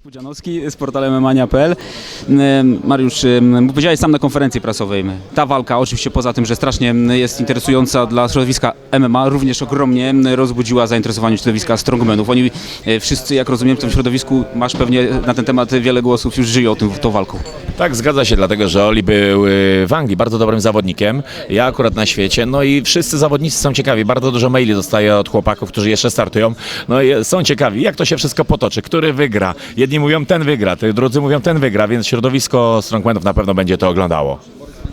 Pudzianowski z portalem emania.pl. Em, Mariusz, powiedziałeś sam na konferencji prasowej, ta walka oczywiście poza tym, że strasznie jest interesująca dla środowiska MMA, również ogromnie rozbudziła zainteresowanie środowiska strongmanów. Oni e, wszyscy, jak rozumiem, w tym środowisku masz pewnie na ten temat wiele głosów, już żyją tym, tą walką. Tak, zgadza się, dlatego że Oli był y, w Anglii bardzo dobrym zawodnikiem, ja akurat na świecie, no i wszyscy zawodnicy są ciekawi, bardzo dużo maili dostaję od chłopaków, którzy jeszcze startują, no i są ciekawi, jak to się wszystko potoczy, który wygra. Jedni mówią ten wygra, ty drudzy mówią ten wygra, więc środowisko strongmanów na pewno będzie to oglądało.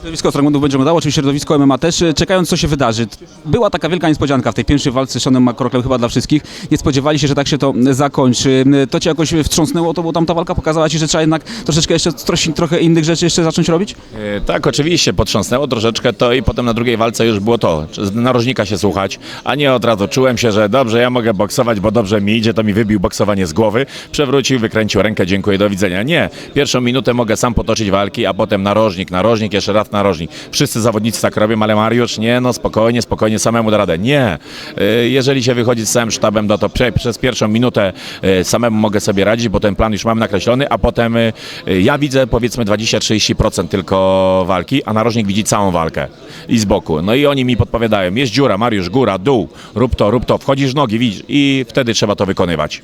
Środowisko strongmanów będzie oglądało, oczywiście środowisko MMA też, e, czekając co się wydarzy. Była taka wielka niespodzianka w tej pierwszej walce z Seanem McCrocklem chyba dla wszystkich. Nie spodziewali się, że tak się to zakończy. To cię jakoś wstrząsnęło, to bo tam ta walka pokazała ci, że trzeba jednak troszeczkę jeszcze troś- trochę innych rzeczy jeszcze zacząć robić? E, Tak, oczywiście, potrząsnęło troszeczkę to i potem na drugiej walce już było to, narożnika się słuchać, a nie od razu czułem się, że dobrze, ja mogę boksować, bo dobrze mi idzie, to mi wybił boksowanie z głowy, przewrócił, wykręcił rękę, dziękuję, do widzenia. Nie, pierwszą minutę mogę sam potoczyć walki, a potem narożnik, narożnik, jeszcze raz narożnik. Wszyscy zawodnicy tak robią, ale Mariusz, nie, no spokojnie, spokojnie, samemu da radę. Nie, E, jeżeli się wychodzi z całym sztabem, no to prze, przez pierwszą minutę e, samemu mogę sobie radzić, bo ten plan już mam nakreślony, a potem e, ja widzę powiedzmy 20-30% tylko walki, a narożnik widzi całą walkę i z boku. No i oni mi podpowiadają, jest dziura, Mariusz, góra, dół, rób to, rób to, wchodzisz nogi, widzisz i wtedy trzeba to wykonywać.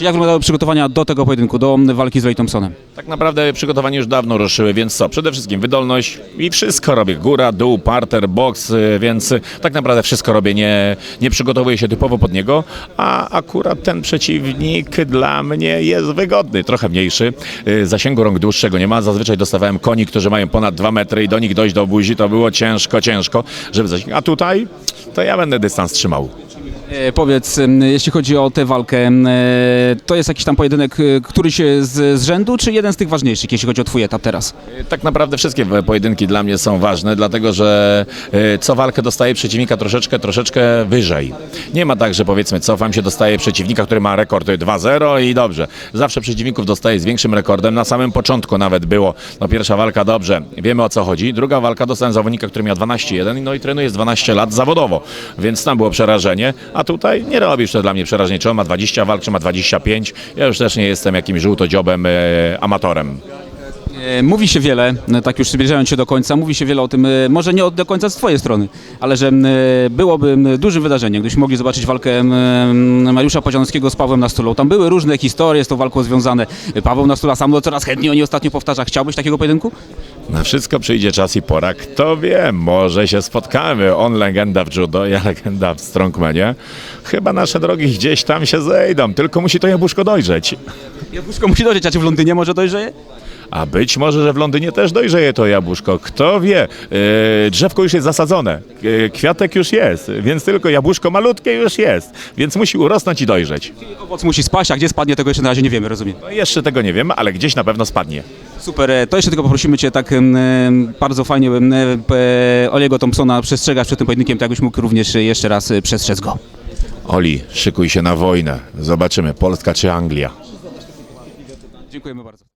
Jak wyglądały przygotowania do tego pojedynku, do walki z Ray Thompsonem? Tak naprawdę przygotowania już dawno ruszyły, więc co? Przede wszystkim wydolność i wszystko robię. Góra, dół, parter, boks, y, więc tak naprawdę wszystko robię. Nie, nie przygotowuję się typowo pod niego, a akurat ten przeciwnik dla mnie jest wygodny. Trochę mniejszy. Y, Zasięgu rąk dłuższego nie ma. Zazwyczaj dostawałem koni, którzy mają ponad 2 metry i do nich dojść do buzi to było ciężko, ciężko, żeby zasięg. A tutaj to ja będę dystans trzymał. E, powiedz, jeśli chodzi o tę walkę, e, to jest jakiś tam pojedynek, e, któryś z, z rzędu, czy jeden z tych ważniejszych, jeśli chodzi o twój etap teraz? Tak naprawdę wszystkie pojedynki dla mnie są ważne, dlatego że e, co walkę dostaje przeciwnika troszeczkę, troszeczkę wyżej. Nie ma tak, że powiedzmy cofam się, dostaje przeciwnika, który ma rekord 2-0 i dobrze. Zawsze przeciwników dostaje z większym rekordem. Na samym początku nawet było, no pierwsza walka dobrze, wiemy o co chodzi. Druga walka dostałem zawodnika, który miał 12-1 no i trenuje z 12 lat zawodowo, więc tam było przerażenie, a tutaj nie robisz to dla mnie przerażenie, czy on ma 20 walk, czy ma 25. Ja już też nie jestem jakimś żółtodziobem, e, amatorem. E, Mówi się wiele, e, tak już zbliżając się do końca, mówi się wiele o tym, e, może nie do końca z twojej strony, ale że byłoby dużym wydarzeniem, gdybyśmy mogli zobaczyć walkę Mariusza Podzianowskiego z Pawłem Nastulą. Tam były różne historie z tą walką związane. Paweł Nastula sam coraz chętniej oni ostatnio powtarza. Chciałbyś takiego pojedynku? Na wszystko przyjdzie czas i pora. Kto wie, może się spotkamy. On legenda w judo, ja legenda w strongmanie. Chyba nasze drogi gdzieś tam się zejdą, tylko musi to jabłuszko dojrzeć. Jabłuszko musi dojrzeć, a czy w Londynie może dojrzeje? A być może, że w Londynie też dojrzeje to jabłuszko. Kto wie? Yy, drzewko już jest zasadzone, yy, kwiatek już jest, więc tylko jabłuszko malutkie już jest, więc musi urosnąć i dojrzeć. Owoc musi spaść, a gdzie spadnie, tego jeszcze na razie nie wiemy, rozumiem. No jeszcze tego nie wiem, ale gdzieś na pewno spadnie. Super, e, to jeszcze tylko poprosimy Cię tak em, em, bardzo fajnie em, e, p- Oliego Thompsona przestrzegasz przed tym pojedynkiem, tak jakbyś mógł również e, jeszcze raz e, przestrzec go. Oli, szykuj się na wojnę. Zobaczymy, Polska czy Anglia. Dziękujemy bardzo.